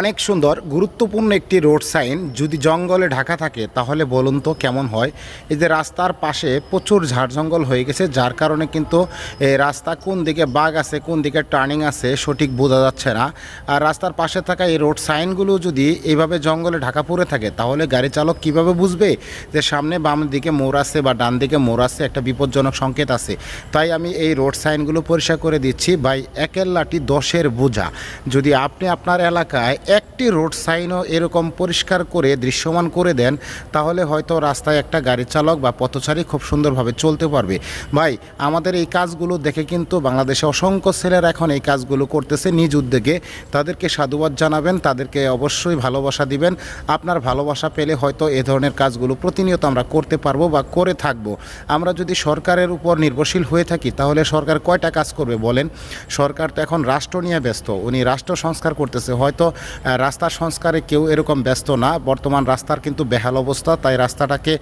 অনেক সুন্দর, গুরুত্বপূর্ণ একটি রোড সাইন। যদি জঙ্গলে ঢাকা থাকে, তাহলে বলুন তো কেমন হয়? এই যে রাস্তার পাশে প্রচুর ঝাড় জঙ্গল হয়ে গেছে, যার কারণে কিন্তু রাস্তা কোন দিকে বাঘ আছে, কোন দিকে টার্নিং আছে, সঠিক বোঝা যাচ্ছে না। আর রাস্তার পাশে থাকা এই রোড সাইনগুলো যদি এইভাবে জঙ্গলে ঢাকা পড়ে থাকে, তাহলে গাড়ি চালক কীভাবে বুঝবে যে সামনে বাম দিকে মোড় আছে বা ডান দিকে মোড় আছে, একটা বিপজ্জনক সংকেত আছে? তাই আমি এই রোড সাইনগুলো পরিষ্কার করে দিচ্ছি, ভাই, একের লাঠি দশের বোঝা। যদি আপনি আপনার এলাকায় একটি রোড সাইনও এরকম পরিষ্কার করে দৃশ্যমান করে দেন, তাহলে হয়তো রাস্তায় একটা গাড়ি চালক বা পথচারী খুব সুন্দরভাবে চলতে পারবে। ভাই, আমাদের এই কাজগুলো দেখে কিন্তু বাংলাদেশে অসংখ্য ছেলেরা এখন এই কাজগুলো করতেছে নিজ উদ্যোগে। তাদেরকে সাধুবাদ জানাবেন, তাদেরকে অবশ্যই ভালোবাসা দিবেন। আপনার ভালোবাসা পেলে হয়তো এ ধরনের কাজগুলো প্রতিনিয়ত আমরা করতে পারব বা করে থাকব। আমরা যদি সরকারের উপর নির্ভরশীল হয়ে থাকি, তাহলে সরকার কয়টা কাজ করবে বলেন? সরকার তো এখন রাষ্ট্র নিয়ে ব্যস্ত, উনি রাষ্ট্র সংস্কার করতেছে, হয়তো আহ, রাস্তার সংস্কারে কেউ এরকম ব্যস্ত না। বর্তমান রাস্তার কিন্তু বেহাল অবস্থা তাই রাস্তাটাকে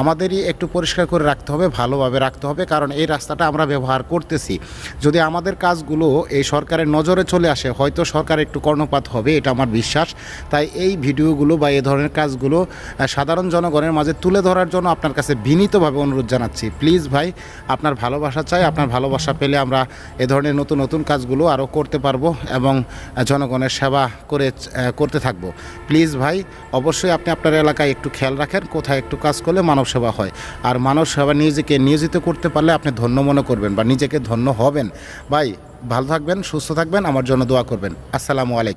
আমাদেরই একটু পরিষ্কার করে রাখতে হবে ভালোভাবে রাখতে হবে কারণ এই রাস্তাটা আমরা ব্যবহার করতেছি। যদি আমাদের কাজগুলো এই সরকারের নজরে চলে আসে হয়তো সরকার একটু কর্ণপাত হবে এটা আমার বিশ্বাস। তাই এই ভিডিওগুলো বা এই ধরনের কাজগুলো সাধারণ জনগণের মাঝে তুলে ধরার জন্য আপনার কাছে বিনীতভাবে অনুরোধ জানাচ্ছি। প্লিজ ভাই আপনার ভালোবাসা চাই আপনার ভালোবাসা পেলে আমরা এ ধরনের নতুন নতুন কাজগুলো আরও করতে পারব এবং জনগণের সেবা করে করতে থাকব। প্লিজ ভাই, অবশ্যই আপনি আপনার এলাকায় একটু খেয়াল রাখেন, কোথায় একটু কাজ করলে মানব সেবা হয়। আর মানব সেবা নিজেকে নিয়োজিত করতে পারলে আপনি ধন্য মনে করবেন বা নিজেকে ধন্য হবেন। ভাই, ভালো থাকবেন, সুস্থ থাকবেন, আমার জন্য দোয়া করবেন। আসসালামু আলাইকুম।